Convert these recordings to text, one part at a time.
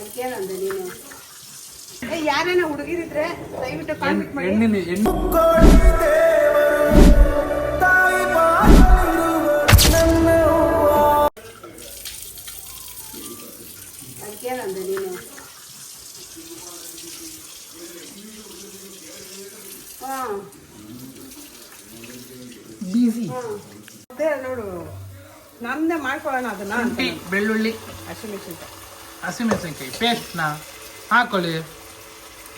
ನೀನು? ಏ ಯಾರೇನ ಹುಡುಗಿರಿದ್ರೆ ದಯವಿಟ್ಟು ಮಾಡಿ. ಹೆಣ್ಣಿನ ಹೆಣ್ಣು ಅದಕ್ಕೇನಂದೆ ನೀನು? ಹಾಂ. ಬೀಸಿ ನೋಡು ನಂದೆ ಮಾಡ್ಕೊಳ್ಳೋಣ ಅದನ್ನ ಬೆಳ್ಳುಳ್ಳಿ. ಹಸಿಮೆಣಸಿನ್ಕಾಯಿ ಹಸಿಮೆಣಸಿನ್ಕಾಯಿ ಪೇಸ್ಟ್ನ ಹಾಕೊಳ್ಳಿ.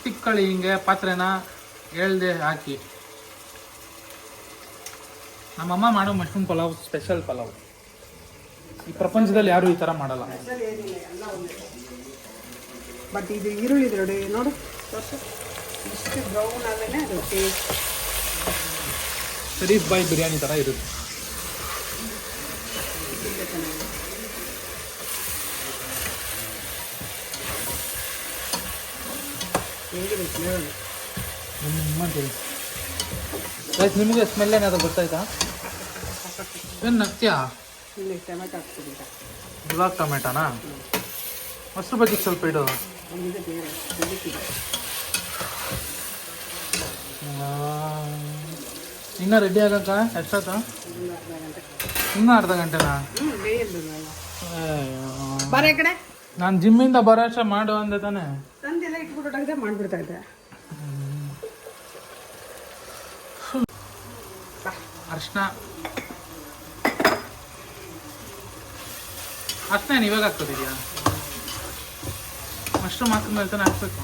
ತಿಕ್ಕೊಳ್ಳಿ ಹಿಂಗೆ ಪಾತ್ರೆನ ಎಳ್ದೆ ಹಾಕಿ. ನಮ್ಮಮ್ಮ ಮಾಡೋ ಮಶ್ರೂಮ್ ಪಲಾವ್ ಸ್ಪೆಷಲ್ ಪಲಾವ್. ಈ ಪ್ರಪಂಚದಲ್ಲಿ ಯಾರು ಈ ಥರ ಮಾಡಲ್ಲ. ಬಟ್ ಇದು ಈರುಳ್ಳಿ ನೋಡಿ. ನೋಡು ಇಷ್ಟು ಬ್ರೌನ್ ಆದ್ಮೇಲೆ ಶರೀಫ್ ಬಾಯ್ ಬಿರಿಯಾನಿ ಥರ ಇರುತ್ತೆ ಹೆಂಗಿರುತ್ತೆ ನೋಡಿ ನಿಮ್ಮ ಗೈಸ್ ನಿಮಗೆ ಸ್ಮೆಲ್ ಏನಾದ್ರು ಗೊತ್ತಾಯ್ತಾ? ಏನು ನಗ್ತೀಯಾ? ಇಲ್ಲಿ ಟೊಮೆಟೊ ಹಾಕ್ತೀನಿ ಇವಾಗ ಟೊಮೆಟೊನಾ? ಮೊಸರು ಬಜ್ಜಿ ಸ್ವಲ್ಪ ಇಡು. ಇನ್ನ ರೆಡಿ ಆಗಕ್ಕ? ಗಂಟೆ. ಇನ್ನೂ ಅರ್ಧ ಗಂಟೆನಾ? ಬರ ನಾನು ಜಿಮ್ಮಿಂದ ಬರೋಷ್ಟ ಮಾಡು ಅಂದೆ ತಾನೆ. ಇಟ್ಬಿಟ್ಟು ಮಾಡ್ಬಿಡ್ತಾ ಇದ್ದೆ ಅರ್ಶನ. ಅರ್ಶನ ಏನು ಇವಾಗ ಹಾಕ್ತಿದ್ಯಾ ಮಶ್ರೂಮ್ ಹಾಕಿದ್ಮೇಲೆ ತಾನೆ ಹಾಕ್ಬೇಕು.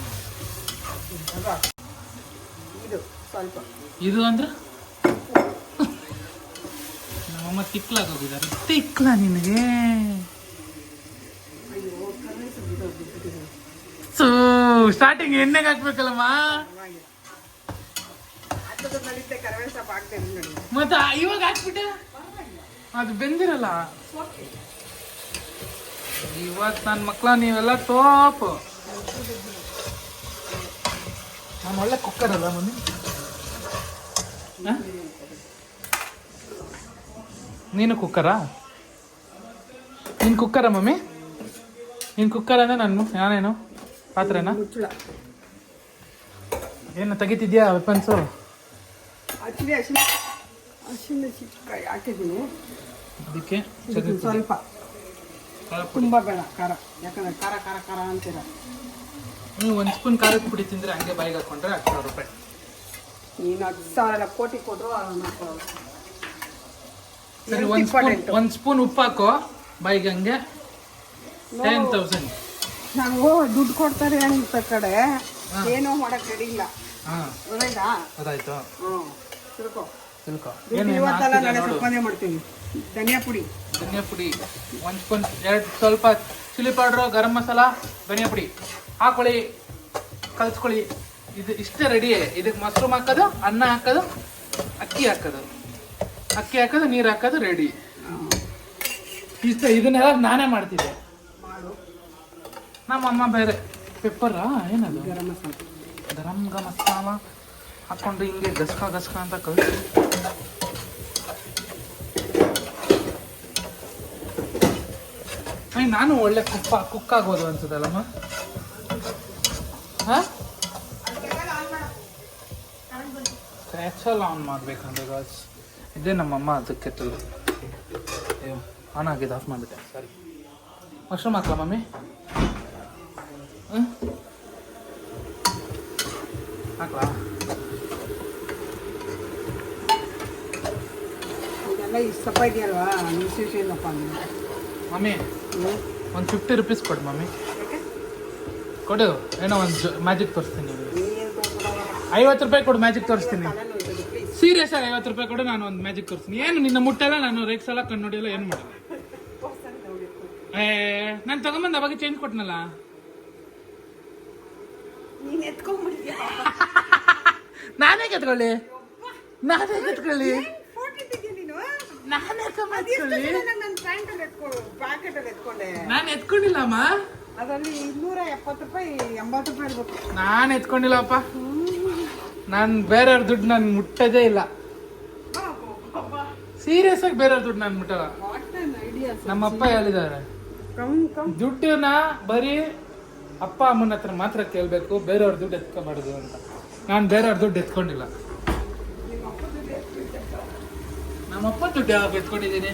ಇದು ಸ್ವಲ್ಪ. ಇದು ಅಂದ್ರೆ? ನಮ್ಮಮ್ಮ ತಿಕ್ಲಾಗೋಗಿದ್ದಾರೆ ತಿಕ್ಲ ನಿನಗೆ? ಸ್ಟಾರ್ಟಿಂಗ್ ಎಣ್ಣೆಗೆ ಹಾಕ್ಬೇಕಲ್ಲಮ್ಮ? ಮತ್ತೆ ಇವಾಗ ಹಾಕ್ಬಿಟ್ಟೆ? ಅದು ಬೆಂದಿರಲ್ಲ. ಇವತ್ತು ನನ್ನ ಮಕ್ಕಳ ನೀವೆಲ್ಲ ಟೋಪ್ ನಾನು ಒಳ್ಳೆ ಕುಕ್ಕರ್ ಅಲ್ಲ ಹ? ನೀನು ಕುಕ್ಕರಾ? ನೀನು ಕುಕ್ಕರ ಮಮ್ಮಿ? ನಿನ್ ಕುಕ್ಕರ್ ಅಂದ್ರೆ ನಾನು ನಾನೇನು? ಪಾತ್ರೆನಾ? ಮುಚ್ಚಳ. ಏನು ತೆಗಿತಿದ್ಯಾ ವೆಪನ್ಸು ಆಕ್ಚುಲಿ ಹಸಿನ ಹಸಿಮೆಣಸಿನ್ಕಾಯಿ ಹಾಕಿದ್ದೀನಿ ಅದಕ್ಕೆ ಇದಕ್ಕೆ ಸ್ವಲ್ಪ. ಖಾರ ಪುಡಿ. ತುಂಬ ಬೇಡ ಖಾರ. ಯಾಕಂದ್ರೆ ಖಾರ ಖಾರ ಖಾರ ಅಂತೀರ. ನೀವು ಒಂದು ಸ್ಪೂನ್ ಖಾರದ ಪುಡಿ ತಿಂದರೆ ಹಂಗೆ ಬಾಯಿಗೆ ಹಾಕೊಂಡ್ರೆ ಹತ್ತು ಸಾವಿರ ರೂಪಾಯಿ. ನೀನು ಹತ್ತು ಸಾವಿರ ಕೋಟಿ ಕೊಟ್ಟರು ಸರಿ ಒಂದು ಸ್ಪೂನ್ ಒಂದು ಸ್ಪೂನ್ ಉಪ್ಪು ಹಾಕೋ. ಬಾಯಿಗೆ ಹಂಗೆ ಟೆನ್ ತೌಸಂಡ್ ನಾವು ದುಡ್ಡು ಕೊಡ್ತಾರೆ ಅಂತ ಕಡೆ. ಏನೋ ಮಾಡಕ್ ರೆಡಿ ಇಲ್ಲ. ಹಾಂ. ಗೊತ್ತಾಯ್ತಾ? ಅದಾಯ್ತು. ಹ್ಞೂ. ತಿಳ್ಕೊ. ತಿಳ್ಕೊ. ದುಡ್ಡು ಇವತ್ತಲ್ಲ ಹಾಕ್ತಿದ್ಯಾ ನಾಳೆ ನೋಡು. ಸಂಪಾದನೆ ಮಾಡ್ತೀವಿ ಧನಿಯಾ ಪುಡಿ. ಧನಿಯಾ ಪುಡಿ. ಒಂದು ಸ್ಪೂನ್ ಎರಡು ಸ್ವಲ್ಪ ಚಿಲ್ಲಿ ಪೌಡ್ರು ಗರಂ ಮಸಾಲ ಧನಿಯಾ ಪುಡಿ. ಹಾಕೊಳ್ಳಿ. ಕಲ್ಸ್ಕೊಳ್ಳಿ. ಇದು ಇಷ್ಟೇ ರೆಡಿ ಇದಕ್ಕೆ ಮಶ್ರೂಮ್ ಹಾಕೋದು ಅನ್ನ ಹಾಕೋದು ಅಕ್ಕಿ ಹಾಕೋದು. ಅಕ್ಕಿ ಹಾಕೋದು ನೀರು ಹಾಕೋದು ರೆಡಿ ಇಷ್ಟ ಇದನ್ನೆಲ್ಲ ನಾನೇ ಮಾಡ್ತಿದ್ದೆ. ಮಾಡು. ನಮ್ಮ ಅಮ್ಮ ಬೇರೆ. ಪೆಪ್ಪರಾ ಏನದು? ಗರಂ ಮಸಾಲ. ಗರಂ ಗ ಮಸಾಲ. ಹಾಕೊಂಡು ಹಿಂಗೆ ಗಸ್ಕ ಗಸ್ಕ ಅಂತ ಕಳಿಸಿ ಅಯ್ಯ, ನಾನು ಒಳ್ಳೆ ಕುಪ್ಪ ಕುಕ್ ಆಗೋದು ಅನ್ಸುತ್ತಲ್ಲಮ್ಮ. ಹಾ? ಕ್ರ್ಯಾಚಲ್ ಆನ್ ಮಾಡ್ಬೇಕಂದ್ರೆ ಗಾಸ್ ಇದೇ ನಮ್ಮಮ್ಮ ಅದಕ್ಕೆ ಕೆಟ್ಟಲು ಆನ್ ಆಗಿದೆ ಆಫ್ ಮಾಡಿಬಿಟ್ಟೆ. ಸರಿ. ಮಶ್ರೂಮ್ ಹಾಕಲ ಮಮ್ಮಿ? ಹಾಕ್ಲಾ ಇದೆಲ್ಲ ಇಷ್ಟಪ್ಪ ಇದೆಯಲ್ವಾ ನಿಲ್ಸಿದ್ದೀನಪ್ಪ ನೀನು ಮಮ್ಮಿ ಒಂದು ಫಿಫ್ಟಿ ರುಪೀಸ್ ಕೊಡು ಮಮ್ಮಿ. ಕೊಡು. ಏನೋ ಒಂದು ಮ್ಯಾಜಿಕ್ ತೋರಿಸ್ತೀನಿ ಐವತ್ತು ರೂಪಾಯಿ ಕೊಡು ಮ್ಯಾಜಿಕ್ ತೋರಿಸ್ತೀನಿ. ಸೀರಿಯಸ್ ಆಗಿ ಐವತ್ತು ರೂಪಾಯಿ ಕೊಡು ನಾನು ಒಂದು ಮ್ಯಾಜಿಕ್ ತೋರಿಸ್ತೀನಿ. ಏನು ನಿನ್ನ ಮುಟ್ಟಲ್ಲ ನಾನು ರೇಕ್ಸಲ್ಲ ಕಣ್ಣು ನೋಡಿಲ್ಲ ಏನು ಮಾಡಲ್ಲ ಏ ನಾನು ತಗೊಂಬಂದು ಅವಾಗ ಚೇಂಜ್ ಕೊಟ್ನಲ್ಲ? ನೀನು ಎತ್ಕೊಂಡ್ಬಿಡ್ತೀಯ ನಾನೇ ಕೆತ್ಕೊಳ್ಳಿ ನಾನೇ ಕೆತ್ಕೊಳ್ಳಿ ನೀನು? ಎತ್ಕೊಂಡಿಲ್ಲಮ್ಮ ಅದರಲ್ಲಿ ಇನ್ನೂರ ಎಪ್ಪತ್ತು ರೂಪಾಯಿ ಎಂಬತ್ತು ರೂಪಾಯಿ ಇರ್ಬೇಕು. ನಾನು ಎತ್ಕೊಂಡಿಲ್ಲಪ್ಪ ನಾನು ಬೇರೆಯವ್ರ ದುಡ್ಡು ನಾನು ಮುಟ್ಟದೇ ಇಲ್ಲ. ಸೀರಿಯಸ್ ಆಗಿ ಬೇರೆಯವ್ರ ದುಡ್ಡು ನಾನು ಮುಟ್ಟಲ್ಲ. ನಮ್ಮಪ್ಪ ಹೇಳಿದ್ದಾರೆ. ಕಮ್ ಕಮ್ ದುಡ್ಡನ್ನ ಬರೀ ಅಪ್ಪ ಅಮ್ಮನ ಹತ್ರ ಮಾತ್ರ ಕೇಳಬೇಕು ಬೇರೆಯವ್ರ ದುಡ್ಡು ಎತ್ಕೋಬಾರ್ದು ಅಂತ. ನಾನು ಬೇರೆಯವ್ರ ದುಡ್ಡು ಎತ್ಕೊಂಡಿಲ್ಲ. ನಮ್ಮಪ್ಪ ದುಡ್ಡು ಯಾವಾಗ ಎತ್ಕೊಂಡಿದ್ದೀನಿ?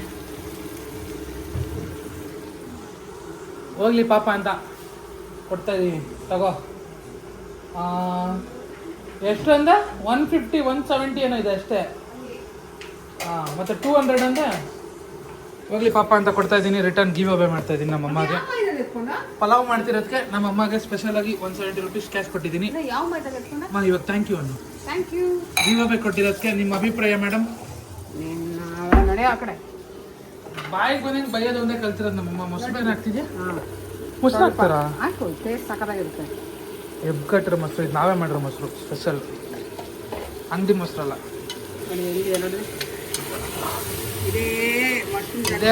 ಹೋಗ್ಲಿ ಪಾಪ ಅಂತ ಕೊಡ್ತಾ ಇದೀನಿ. ತಗೋ. ಎಷ್ಟು ಅಂದ್ರೆ ಒನ್ ಫಿಫ್ಟಿ ಒನ್ ಸೆವೆಂಟಿ ಏನೋ ಇದೆ ಅಷ್ಟೇ. ಹಾಂ ಮತ್ತು ಟೂ ಹಂಡ್ರೆಡ್ ಅಂದರೆ? ಹೋಗ್ಲಿ ಪಾಪ ಅಂತ ಕೊಡ್ತಾ ಇದ್ದೀನಿ ರಿಟರ್ನ್ ಗಿವ್ ಅವೇ ಮಾಡ್ತಾ ಇದ್ದೀನಿ ನಮ್ಮ ಅಮ್ಮಗೆ. ಪಲಾವ್ ಮಾಡ್ತಿರೋದಕ್ಕೆ ನಮ್ಮ ಅಮ್ಮಗೆ ಸ್ಪೆಷಲ್ ಆಗಿ ಒನ್ ಸೆವೆಂಟಿ ರುಪೀಸ್ ಕ್ಯಾಶ್ ಕೊಟ್ಟಿದ್ದೀನಿ. ಮಾ ಇವಾಗ ಥ್ಯಾಂಕ್ ಯು ಅನ್ನು. ಥ್ಯಾಂಕ್ ಯು ಜೀವ ಕೊಟ್ಟಿರೋದಕ್ಕೆ ನಿಮ್ಮ ಅಭಿಪ್ರಾಯ ಮೇಡಮ್ ನಡೆ ಆ ಕಡೆ. ಬಾಯಿಗೆ ಬಂದಂಗೆ ಬೈಯೋದು ಒಂದೇ ಕಲ್ತಿರೋದು ನಮ್ಮಮ್ಮ. ಮೊಸರು ಹಾಕ್ತಿದ್ಯಾ? ಮೊಸರು ಹಾಕ್ತಾರಾ? ಹಾಕು ಟೇಸ್ಟ್ ಸಕ್ಕತ್ತಾಗಿರುತ್ತೆ ಎಬ್ಗಟ್ಟಿರೋ ಮೊಸರು ಇದು ನಾವೇ ಮಾಡಿರೋ ಮೊಸರು ಸ್ಪೆಷಲ್ ಅಂಗಡಿ ಮೊಸರಲ್ಲ. ಇದೇ ಮಶ್ರೂಮ್ ಇದೇ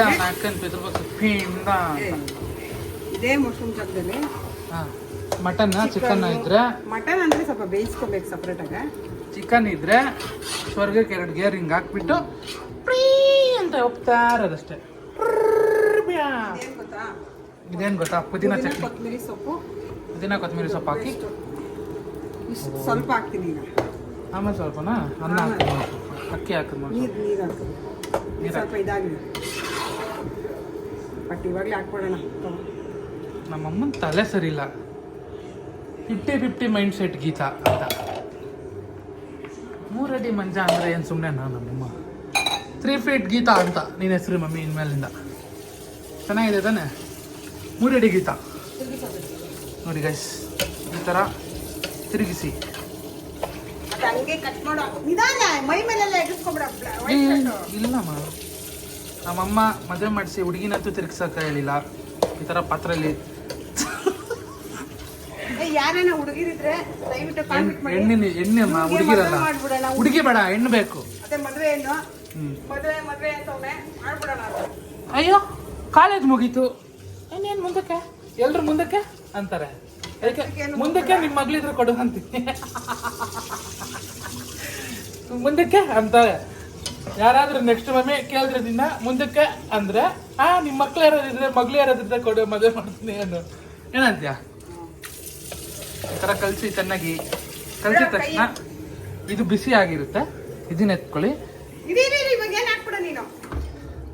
ಬೆದ್ರಬೇಕು ಪಿಂಡ ಇದೇ ಮಶ್ರೂಮ್ ಜಾಗದಲ್ಲಿ. ಹಾಂ ಮಟನ್ ಚಿಕನ್ ಇದ್ರೆ? ಮಟನ್ ಅಂದ್ರೆ ಸ್ವಲ್ಪ ಬೇಯಿಸ್ಕೋಬೇಕು ಸಪ್ರೇಟಾಗಿ ಚಿಕನ್ ಇದ್ರೆ ಸ್ವರ್ಗಕ್ಕೆ ಎರಡು ಗೇರ್ ಹಿಂಗೆ ಹಾಕ್ಬಿಟ್ಟು ಪ್ರೀ ಅಂತ ಹೋಗ್ತಾ ಇರೋದಷ್ಟೇ. ಇದೇನ್ ಗೊತ್ತಾ? ಇದೇನು ಗೊತ್ತಾ? ಪುದೀನ ಚಟ್ನಿ. ಕೊತ್ತಂಬರಿ ಸೊಪ್ಪು. ಪುದೀನ ಕೊತ್ತಂಬರಿ ಸೊಪ್ಪು ಹಾಕಿ. ಸ್ವಲ್ಪ ಹಾಕ್ತೀನಿ ಈಗ. ಆಮೇಲೆ ಸ್ವಲ್ಪನಾ? ಅನ್ನ ಅಕ್ಕಿ ಹಾಕಿ ನೀರು ನೀರು ಸ್ವಲ್ಪ ಇದಾಗಲಿ. ಬಟ್ ಇವಾಗಲೇ ಹಾಕ್ಬಿಡೋಣ. ನಮ್ಮಮ್ಮನ ತಲೆ ಸರಿ ಇಲ್ಲ fifty fifty mind set Geetha ಅಂತ. ಮೂರಡಿ ಮಂಜ ಅಂದರೆ ಏನು ಸುಮ್ಮನೆ ನಾನು ನಮ್ಮಮ್ಮ. ತ್ರೀ ಫೀಟ್ ಗೀತಾ ಅಂತ ನೀನು ಹೆಸರು ಮಮ್ಮಿ ಇನ್ಮೇಲಿಂದ. ಚೆನ್ನಾಗಿದೆ ತಾನೆ? ಮೂರಡಿ ಗೀತಾ. ನೋಡಿ ಗೈಸ್ ಈ ಥರ ತಿರುಗಿಸಿ. ಇಲ್ಲಮ್ಮ. ನಮ್ಮಮ್ಮ ಮದುವೆ ಮಾಡಿಸಿ ಹುಡುಗಿನಂತೂ ತಿರುಗಿಸೋಕೆ ಹೇಳಿಲ್ಲ. ಈ ಥರ ಪಾತ್ರೆಯಲ್ಲಿ ಯಾರೇನ ಹುಡುಗಿರಿದ್ರೆ ದಯವಿಟ್ಟು ಕಾಂಟ್ಯಾಕ್ಟ್ ಮಾಡಿ. ಅಮ್ಮ ಇವ್ರಿಗೆ ಹುಡುಗಿರಲ್ಲ. ಮಾಡ್ಬಿಡೋಣ. ಹುಡುಗಿ ಬೇಡ ಹೆಣ್ಣು ಬೇಕು. ಅದೇ ಮದುವೆ ಹೆಣ್ಣು. ಮದುವೆ ಮದುವೆ ಅಂತವ್ನೆ ಮಾಡ್ಬಿಡೋಣ ಅಯ್ಯೋ ಕಾಲೇಜ್ ಮುಗೀತು. ಇನ್ನೇನು ಮುಂದಕ್ಕೆ? ಎಲ್ರು ಮುಂದಕ್ಕೆ? ಅಂತಾರೆ. ಅದಕ್ಕೆ ಮುಂದಕ್ಕೆ ನಿಮ್ಮ ಮಗಳಿದ್ರು ಕೊಡು ಅಂತೀನಿ. ಮುಂದಕ್ಕೆ ಅಂತಾರೆ. ಯಾರಾದ್ರೂ ನೆಕ್ಸ್ಟ್ ಮಮ್ಮಿ ಕೇಳಿದ್ರೆ ದಿನ ಮುಂದಕ್ಕೆ ಅಂದ್ರೆ ಆ ನಿಮ್ಮ ಮಕ್ಳು ಯಾರಾದ್ರಿದ್ರೆ ಮಗ್ಳು ಯಾರಾದ್ರಿದ್ರೆ ಕೊಡು ಮದುವೆ ಮಾಡ್ತೀನಿ ಅನ್ನೋ. ಏನಂತ್ಯ? ಈ ಥರ ಕಲಸಿ ಚೆನ್ನಾಗಿ ಕಲಸಿದ ತಕ್ಷಣ ಇದು ಬಿಸಿ ಆಗಿರುತ್ತೆ. ಇದನ್ನ ಎತ್ಕೊಳ್ಳಿ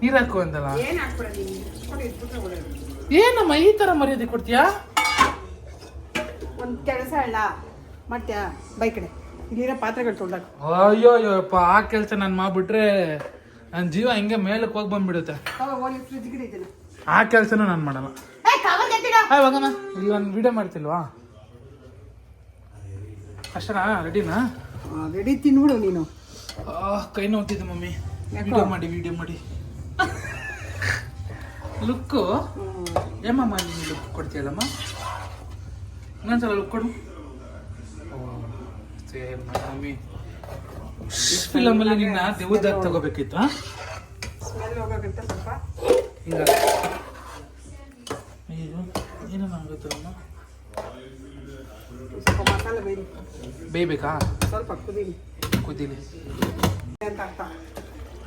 ನೀರು ಹಾಕು ಇಟ್ಬಿಟ್ರೆ ಏನಮ್ಮ ಈ ತರ ಮರ್ಯಾದೆ ಕೊಡ್ತೀಯಾ? ಒಂದು ಕೆಲಸ ಅಲ್ಲ ಮಾಡ್ತೀಯಾ? ಬೈ ಕಡೆ. ಇಲ್ಲಿರೋ ಪಾತ್ರೆಗಳು ತೊಳ್ದಾಕು. ಅಯ್ಯೋ ಅಯ್ಯೋಪ್ಪ ಆ ಕೆಲಸ ನಾನು ಮಾಡ್ಬಿಟ್ರೆ ನನ್ನ ಜೀವ ಹಿಂಗೆ ಮೇಲಕ್ಕೆ ಹೋಗಿ ಬಂದ್ಬಿಡುತ್ತೆ. ಆ ಕೆಲಸನೂ ನಾನು ಮಾಡಲ್ಲ. ಇಲ್ಲಿ ಒಂದು ವಿಡಿಯೋ ಮಾಡ್ತಿಲ್ವಾ? ಅಷ್ಟನಾ ರೆಡಿನಾ ರೆಡಿ ತಿನ್ಬಿಡು ನೀನು. ಕೈ ನೋಡ್ತಿದ್ದೆ ಮಮ್ಮಿ. ವಿಡಿಯೋ ಮಾಡಿ ವಿಡಿಯೋ ಮಾಡಿ. ಲುಕ್ಕು ಏಮಮ್ಮ ನೀನು ಲುಕ್ ಕೊಡ್ತೀಯಲ್ಲಮ್ಮ ಇನ್ನೊಂದ್ಸಲ ಲುಕ್ ಕೊಡು. Same mummy. ಫಿಲಮಲ್ಲಿ ನಿನ್ನ ದೇವದಾಗ ತಗೋಬೇಕಿತ್ತು? ಹಾ ಸ್ಮೆಲ್ ಹೋಗೋಕ್ಕಂತ ಸ್ವಲ್ಪ ಹಿಂಗ ಅಯ್ಯೋ ಏನಮ್ಮ ಆಗುತ್ತಲ್ಲಮ್ಮ ಸ್ವಲ್ಪ ಮಸಾಲೆ ಬೇಯ್ಲಿ ಬೇಯ್ಬೇಕಾ ಸ್ವಲ್ಪ ಕುದೀಲಿ. ಕುದೀಲಿ. ಅಂತ ಅರ್ಥ?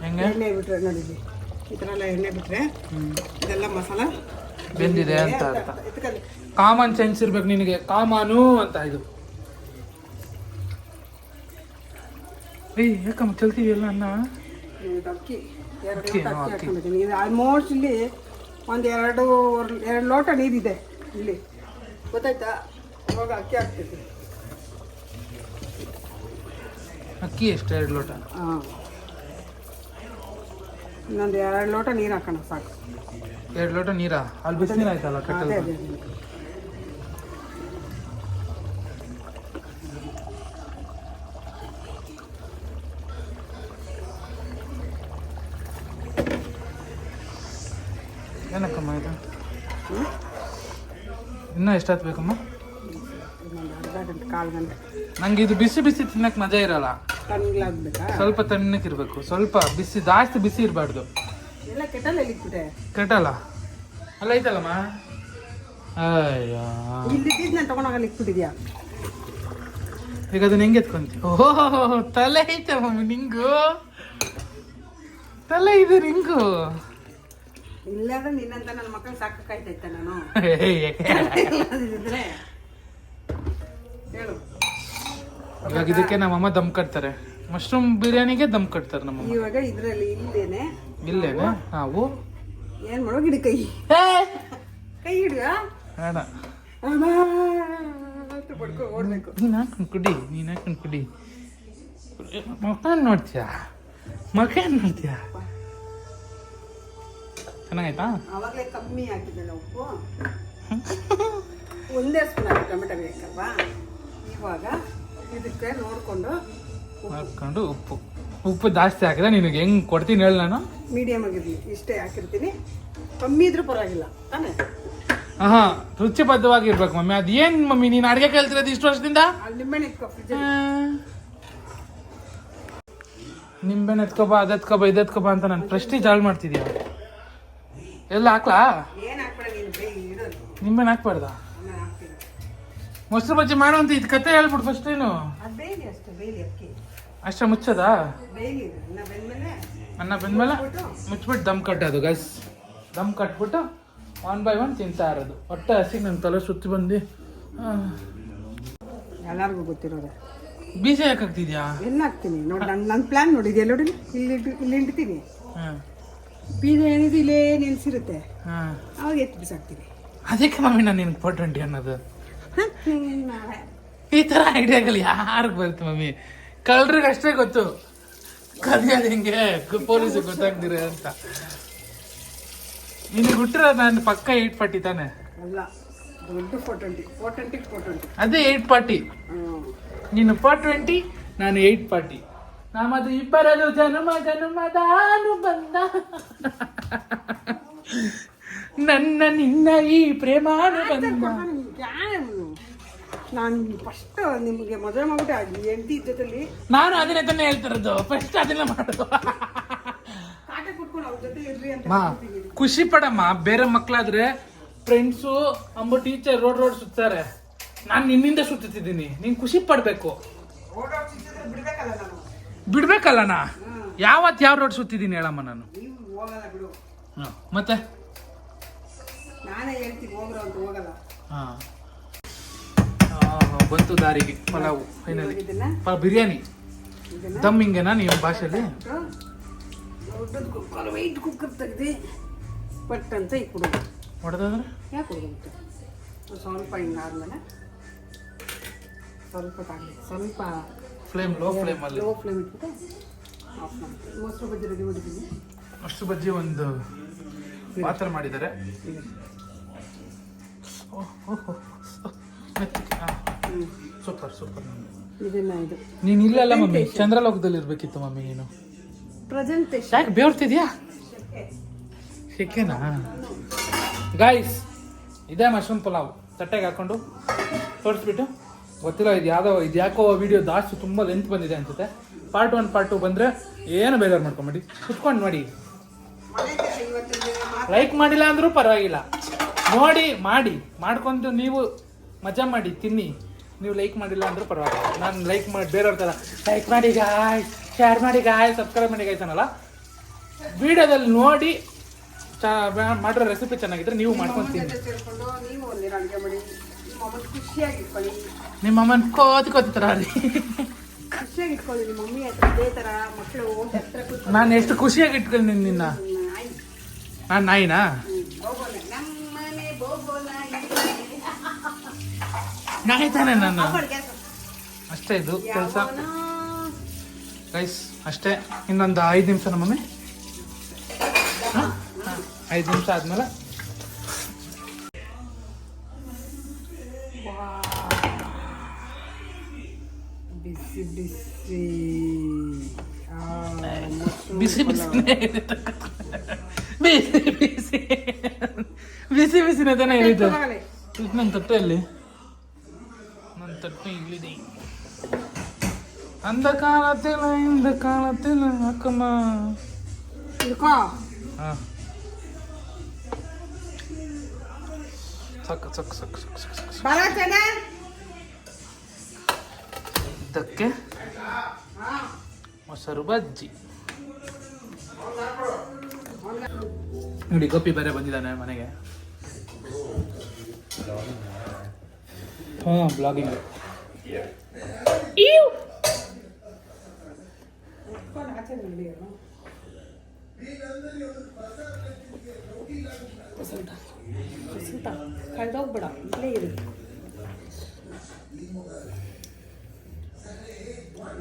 ಹೆಂಗೆ? ಎಣ್ಣೆ ಬಿಟ್ರೆ ನೋಡಿದ್ವಿ ಈ ಥರ ಎಲ್ಲ ಎಣ್ಣೆ ಬಿಟ್ರೆ ಹ್ಮ್. ಇದೆಲ್ಲ ಮಸಾಲ ಬೆಂದಿದೆ ಅಂತ ಅರ್ಥ. ಕಾಮನ್ ಸೆನ್ಸ್ ಇರ್ಬೇಕು ನಿನಗೆ. ಕಾಮಾನು ಅಂತ ಇದು. ಏಯ್ ಯಾಕಮ್ಮ ಚಲ್ತೀವಿಯಲ್ಲ ಅನ್ನ? ಅಕ್ಕಿ. ಎರಡು ಅಕ್ಕಿ. ಹಾಕೊಂಡಿದ್ದೀನಿ ಇದು ಆಲ್ಮೋಸ್ಟ್ ಇಲ್ಲಿ ಒಂದು ಎರಡು ಎರಡು ಲೋಟ ನೀರಿದೆ ಇಲ್ಲಿ. ಗೊತ್ತಾಯ್ತಾ? ಇವಾಗ ಅಕ್ಕಿ ಹಾಕ್ತೈತಿ ಅಕ್ಕಿ ಎಷ್ಟು ಎರಡು ಲೋಟ. ಹಾಂ. ಇನ್ನೊಂದು ಎರಡು ಲೋಟ ನೀರು ಹಾಕೋಣ ಸಾಕು. ಎರಡು ಲೋಟ ನೀರಾ? ಅಲ್ಲಿ ಬಿಸಿನೀರು ಆಯ್ತಲ್ಲ ಕಟ್ಟೆ ಕಟ್ಟಲ್ ಅದೇ ಅದೇ. ಏನಕ್ಕಮ್ಮ ಇದು? ಇನ್ನೂ ಎಷ್ಟಾತ್ ಬೇಕಮ್ಮ? ಇನ್ನೊಂದು ಅರ್ಧ ಗಂಟೆ ಕಾಲು ಗಂಟೆ. ನಂಗೆ ಇದು ಬಿಸಿ ಬಿಸಿ ತಿನ್ನಕ್ಕೆ ಮಜಾ ಇರಲ್ಲ. ತಣ್ಣಗಾಗ್ಬೇಕಾ? ಸ್ವಲ್ಪ ತಣ್ಣಕ್ಕಿರ್ಬೇಕು ಸ್ವಲ್ಪ ಬಿಸಿ ಜಾಸ್ತಿ ಬಿಸಿ ಇರಬಾರ್ದು. ಎಲ್ಲ ಇಟ್ಬಿಟ್ಟೆ ಕೆಟಲ? ಅಲ್ಲ ಐತಲ್ಲಮ್ಮ? ಅಯ್ಯೋ. ಇಲ್ಲಿ ನಾನು ತಗೊಂಡೋಗಲ್ಲಿ ಇಟ್ಬಿಟ್ಟಿದ್ಯಾ? ಈಗ ಅದನ್ನ ಹೆಂಗೆ ಎತ್ಕೊಂತಿ? ಓಹೋ ತಲೆ ಐತೆ ಮಮ್ಮಿ ನಿಂಗು. ತಲೆ ಇದು ನಿಂಗು. ಇಲ್ಲಾಂದ್ರೆ ನಿನ್ನಂತ ನನ್ನ ಮಕ್ಕಳು ಸಾಕಾಯ್ತೈತೆ ನಾನು. ಹೇಳು. ಇವಾಗ ಇದಕ್ಕೆ ನಮ್ಮಮ್ಮ ದಮ್ ಕಟ್ತಾರೆ. ಮಶ್ರೂಮ್ ಬಿರಿಯಾನಿಗೆ ದಮ್ ಕಟ್ತಾರೆ ನಮ್ಮ ಇವಾಗ ಇದರಲ್ಲಿ ಇಲ್ಲೇನೆ. ಇಲ್ಲೇನೆ? ನಾವು? ಏನ್ ಮಾಡೋ ಗಿಡ ಕೈ? ಕೈ ಹಿಡಿಯ ಬೇಡ. ನೀನ್ ಹಾಕೊಂಡ್ ಕುಡಿ? ನೀನು ಹಾಕೊಂಡ್ ಕುಡಿ? ಮಕ್ಕ ನೋಡ್ತೀಯ? ಮಕ್ಕ ನೋಡ್ತೀಯ? ಚೆನ್ನಾಗಾಯ್ತಾ? ಅವಾಗಲೇ ಕಮ್ಮಿ ಹಾಕಿದ್ದಲ್ಲ ಉಪ್ಪು? ಒಂದೇ ಸ್ಪೂನ್ ಟೊಮೆಟೊ ಬೇಕಲ್ವಾ? ಇವಾಗ ಇದಕ್ಕೆ ನೋಡಿಕೊಂಡು ಹಾಕೊಂಡು ಉಪ್ಪು. ಉಪ್ಪು ಜಾಸ್ತಿ ಹಾಕಿದ್ರೆ ನಿನಗೆ ಹೆಂಗ್ ಕೊಡ್ತೀನಿ ಹೇಳಿ ನಾನು. ಮೀಡಿಯಮ್ ಆಗಿರಲಿ. ಇಷ್ಟೇ ಹಾಕಿರ್ತೀನಿ. ಕಮ್ಮಿ ಇದ್ರೂ ಪರವಾಗಿಲ್ಲ ತಾನೇ? ಹಾ ರುಚಿಬದ್ಧವಾಗಿರ್ಬೇಕು ಮಮ್ಮಿ. ಅದೇನ್ ಮಮ್ಮಿ ನೀನು ಅಡುಗೆ ಕಲ್ತಿರೋದು ಇಷ್ಟು ವರ್ಷದಿಂದ? ನಿಂಬೆಣ್ಣೆ ನಿಂಬೆಹಣ್ಣು ಇಟ್ಕೊ ಫ್ರಿಜ್ ನಿಂಬೆನ ಎತ್ಕೊಬ ಅದ್ ಎತ್ಕೊಬ ಇದ್ ಎತ್ಕೊಬ ಅಂತ ನಾನು ಪ್ರೆಸ್ಟೀಜ್ ಜಾಳ್ ಮಾಡ್ತಿದ್ಯಾ? ಎಲ್ಲ ಹಾಕ್ಲಾ? ಏನು ಹಾಕ್ಬೇಡ ಹಾಕ್ಬಾರ್ದ? ಮೊಸರು ಬಜ್ಜಿ ಮಾಡೋ ಅಂತ ಇದು ಕತೆ ಹೇಳ್ಬಿಡು ಫಸ್ಟ್ ಏನು? ಬೇಯ್ಲಿ ಅಷ್ಟೇ ಬೇಯ್ಲಿ ಅಕ್ಕಿ. ಅಷ್ಟೇ ಮುಚ್ಚದ? ಬೇಯ್ಲಿ ಇದು ಇನ್ನು ಬೆಂದ್ಮೇಲೆ ಅನ್ನ ಬೆಂದ್ಮೇಲೆ ಮುಚ್ಬಿಟ್ಟು. ದಮ್ ಕಟ್ಟೋದು ಗಸ್ ದಮ್ ಕಟ್ಬಿಟ್ಟು ಒನ್ ಬೈ ಒನ್ ತಿಂತಾ ಇರೋದು. ಹೊಟ್ಟೆ ಹಸಿ ನನ್ನ ತಲೆ ಸುತ್ತಿ ಬಂದು. ಎಲ್ಲರಿಗೂ ಗೊತ್ತಿರೋದೆ. ಬೀಜ ಯಾಕೆ ಹಾಕ್ತಿದ್ಯಾ? ಎಲ್ಲ ಹಾಕ್ತೀನಿ. ನೋಡಿ ನನ್ನ ನನ್ನ ಪ್ಲ್ಯಾನ್ ನೋಡಿದ್ಯಾ ನೋಡಿ ಇಲ್ಲಿ? ಇಲ್ಲಿ ಇಡ್ತೀನಿ ಹಾಂ. ಬೀಜ ಏನಿದೆ ಇಲ್ಲೇ ನಿಲ್ಸಿರುತ್ತೆ ಹಾಂ. ಅವಾಗ ಎತ್ತಿ ಬಿಸಾಕ್ತೀನಿ. ಅದಕ್ಕೆ ಮಮ್ಮಿ ನಾನು ನಿನ್ಗೆ ಫೋರ್ ಟ್ವೆಂಟಿ ಅನ್ನೋದು. ಈ ಥರ ಐಡಿಯಾಗಳು ಯಾರಿಗೆ ಬರುತ್ತೆ ಮಮ್ಮಿ? ಕಳ್ರಿಗೆ ಅಷ್ಟೇ ಗೊತ್ತು. ಕದಿಯೋದು ಹಿಂಗೆ? ಪೊಲೀಸಿಗೆ ಗೊತ್ತಾಗ್ದಿರ ಅಂತ. ನಿನಗೆ ಹುಟ್ಟಿರ ನಾನು ಪಕ್ಕ ಏಟ್ ಪಾರ್ಟಿ ತಾನೆ? ಅದೇ ಏಟ್ ಪಾರ್ಟಿ ನೀನು ಫೋರ್ ಟ್ವೆಂಟಿ ನಾನು ಏಟ್ ಪಾರ್ಟಿ ನಮ್ಮದು ಇಬ್ಬರದು ಜನ್ಮ ಜನ್ಮದಾನು ಬಂದ ನನ್ನ ನಿನ್ನ ಈ ಪ್ರೇಮಾನು ಬಂದ ನಾನು ಫಸ್ಟ್ ನಿಮಗೆ ಮದುವೆ ಮಾಡ್ಬಿಟ್ಟೆ ಹೆಂಡತಿ ಜೊತೆಲಿ. ನಾನು ಅದನ್ನೇ ತಾನೇ ಹೇಳ್ತಿರೋದು. ಫಸ್ಟ್ ಅದನ್ನ ಮಾಡೋದು ಕಾಟ ಕುಟ್ಕೊಂಡು ಅವ್ರ ಜೊತೆ ಇರ್ರಿ ಅಂತ ಮಾ ಖುಷಿ ಪಡಮ್ಮ. ಬೇರೆ ಮಕ್ಕಳಾದ್ರೆ ಫ್ರೆಂಡ್ಸು ಅಂಬ ಟೀಚರ್ ರೋಡ್ ರೋಡ್ ಸುತ್ತಾರೆ. ನಾನು ನಿನ್ನಿಂದ ಸುತ್ತಿದ್ದೀನಿ. ನೀನ್ ಖುಷಿ ಪಡ್ಬೇಕು. ಓಡೋಡ್ ಸಿಕ್ಕಿದ್ರೆ ಬಿಡ್ಬೇಕಲ್ಲ ನಾನು ಬಿಡ್ಬೇಕಲ್ಲಣ್ಣ? ಯಾವತ್ ಯಾವ ರೋಡ್ ಸುತ್ತಿದ್ದೀನಿ ಹೇಳಮ್ಮ ನಾನು. ನೀವು ಹೋಗಲ್ಲ ಬಿಡು. ಮತ್ತೆ? ನಾನೇ ಹೇಳ್ತೀನಿ ಹೋಗ್ರು ಅಂತ ಹೋಗಲ್ಲ. ಹಾ. ಬಂತು ದಾರಿಗೆ. ಪಲಾವು ಫೈನಲಿ ಬಿರಿಯಾನಿ. ದಮ್ ಹಿಂಗೆನಾ ನೀವು ಭಾಷೆಯಲ್ಲಿ ಕುಕ್ಕರ್ ವೈಟ್ ಕುಕ್ಕರ್ ತೆಗ್ದು ಪಟ್ ಅಂತ ಈಗ ಕೊಡೋದು ಹೊಡೆದಂದ್ರೆ? ಯಾಕೆ ಕೊಡೋದು ಸ್ವಲ್ಪ ಹಿಂಗಾದ್ಮೇಲೆ ಸ್ವಲ್ಪ ತಾಗಲಿ ಸ್ವಲ್ಪ ಫ್ಲೇಮ್ ಲೋ ಫ್ಲೇಮ್ ಅಲ್ಲಿ. ಲೋ ಫ್ಲೇಮ್ ಇಟ್ಬಿಟ್ಟು ಆಫ್ ಮೊಸರು ಬಜ್ಜಿ ರೆಡಿ ಮಾಡಿದ್ದೀನಿ ಅಷ್ಟು ಬಜ್ಜಿ ಒಂದು ಪಾತ್ರ ಮಾಡಿದ್ದಾರೆ. ಓಹ್ ಹ್ಞೂ ಸೂಪರ್ ಸೂಪರ್. ಇದನ್ನ ಇದು. ನೀನ್ ಇಲ್ಲಲ್ಲ ಮಮ್ಮಿ ಚಂದ್ರಲೋಕದಲ್ಲಿ ಇರ್ಬೇಕಿತ್ತು ಮಮ್ಮಿ ನೀನು. ಪ್ರೆಸೆಂಟೇಷನ್ ಯಾಕೆ ಶೆಕೆನಾ ಗಾಯ್ಸ್ ಇದೇ ಮಶ್ರೂಮ್ ಪಲಾವ್ ತಟ್ಟೆಗೆ ಹಾಕೊಂಡು ತೋರಿಸ್ಬಿಟ್ಟು. ಗೊತ್ತಿಲ್ಲ ಇದು ಯಾವುದೋ ಇದು ಯಾಕೋ ವಿಡಿಯೋ ದಾಸ್ತು ತುಂಬ ಲೆಂತ್ ಬಂದಿದೆ ಅನ್ಸುತ್ತೆ. ಪಾರ್ಟ್ ಒನ್ ಪಾರ್ಟ್ ಟು ಬಂದರೆ ಏನು ಬೇಜಾರು ಮಾಡ್ಕೊಂಬಿಡಿ. ಕುತ್ಕೊಂಡು ನೋಡಿ. ಲೈಕ್ ಮಾಡಿಲ್ಲ ಅಂದರೂ ಪರವಾಗಿಲ್ಲ. ನೋಡಿ ಮಾಡಿ. ಮಾಡ್ಕೊಂಡು ನೀವು ಮಜಾ ಮಾಡಿ ತಿನ್ನಿ. ನೀವು ಲೈಕ್ ಮಾಡಿಲ್ಲ ಅಂದ್ರೆ ಪರವಾಗಿಲ್ಲ. ನಾನು ಲೈಕ್ ಮಾಡಿ ಬೇರೆಯವ್ರ ಥರ ಲೈಕ್ ಮಾಡಿ ಗಾಯ್ ಶೇರ್ ಮಾಡಿ ಗಾಯ್ ಸಬ್ಸ್ಕ್ರೈಬ್ ಮಾಡಿ ಗಾಯ್ಸ್ ಅನ್ನಲ್ಲ. ವಿಡಿಯೋದಲ್ಲಿ ನೋಡಿ ಚ ಮಾಡಿರೋ ರೆಸಿಪಿ ಚೆನ್ನಾಗಿದ್ರೆ ನೀವು ಮಾಡ್ಕೊಂತೀನಿ ನಿಮ್ಮ ಅಮ್ಮನ ಕೋತಿ ಕೂತ್ಕೊಂಡು. ನಾನು ಎಷ್ಟು ಖುಷಿಯಾಗಿ ಇಟ್ಕೊಂಡು ನಿನ್ನ ನಾನು ನಾಯಿನಾ? ನಾಯಿ ತಾನೆ ನಾನು ಅಷ್ಟೇ ಇದು ಕೆಲಸ. ಗೈಸ್ ಅಷ್ಟೇ. ಇನ್ನೊಂದು ಐದು ನಿಮಿಷ ನಮ್ಮಮ್ಮಿ. ಐದು ನಿಮಿಷ ಆದ್ಮೇಲೆ. ಬಿಸಿ ಬಿಸಿ. ಬಿಸಿ ಬಿಸಿನೇ ಬಿಸಿ ಬಿಸಿ. ಬಿಸಿ ಬಿಸಿನೇ ತಾನೇ ಹೇಳಿದ್ದು. ನನ್ನ ತಟ್ಟೆಯಲ್ಲಿ ನನ್ನ ತಟ್ಟೆ அந்த ಅಂದ இந்த காலத்தில் அக்கமா இருக்கா ಸಾಕು ಸಾಕು ಸಾಕು ಸಾಕು ಸಾಕು ಬರ ಚೆನ್ನ ಇದಕ್ಕೆ ಮೊಸರು ಬಜ್ಜಿ. ನೋಡಿ ಗೋಪಿ ಬೇರೆ ಬಂದಿದ್ದಾನೆ ಮನೆಗೆ. ಹಾಂ ಬ್ಲಾಗಿಂಗ್ ಕುತ್ಕೊಂಡು ಆಚೆ ನಡಿ ಅವ್ನು. ವಸಂತ ವಸಂತ ಕಳ್ದೋಗ್ಬೇಡ ಇಲ್ಲೇ ಇರು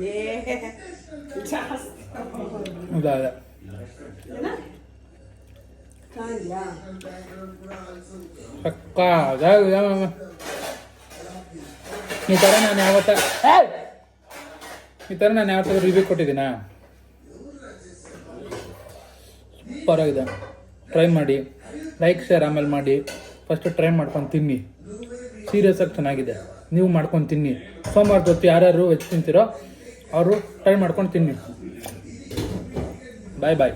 ಏ ಜಾಸ್ತಿ ಅದ ಅದ ಏನ? ಚೆನ್ನಾಗಿದ್ಯಾ ಅಕ್ಕ ಅದಾಗ ಈ ಥರ ನಾನು ಯಾವತ್ತ! ಈ ಥರ ನಾನು ಯಾವತ್ತಾದ್ರೂ ರಿವ್ಯೂ ಕೊಟ್ಟಿದ್ದೀನಾ? ಸೂಪರ್ ಆಗಿದೆ. ಟ್ರೈ ಮಾಡಿ. ಲೈಕ್ ಶೇರ್ ಆಮೇಲೆ ಮಾಡಿ. ಫಸ್ಟ್ ಟ್ರೈ ಮಾಡ್ಕೊಂಡು ತಿನ್ನಿ. ಸೀರಿಯಸ್ ಆಗಿ ಚೆನ್ನಾಗಿದೆ. ನೀವು ಮಾಡ್ಕೊಂಡು ತಿನ್ನಿ. ಸೋಮವಾರ ಹೊತ್ತು ಯಾರ್ಯಾರು ಹೆಚ್ಚು ತಿಂತೀರೋ, ಅವರು ಟ್ರೈ ಮಾಡ್ಕೊಂಡು ತಿನ್ನಿ. ಬಾಯ್ ಬಾಯ್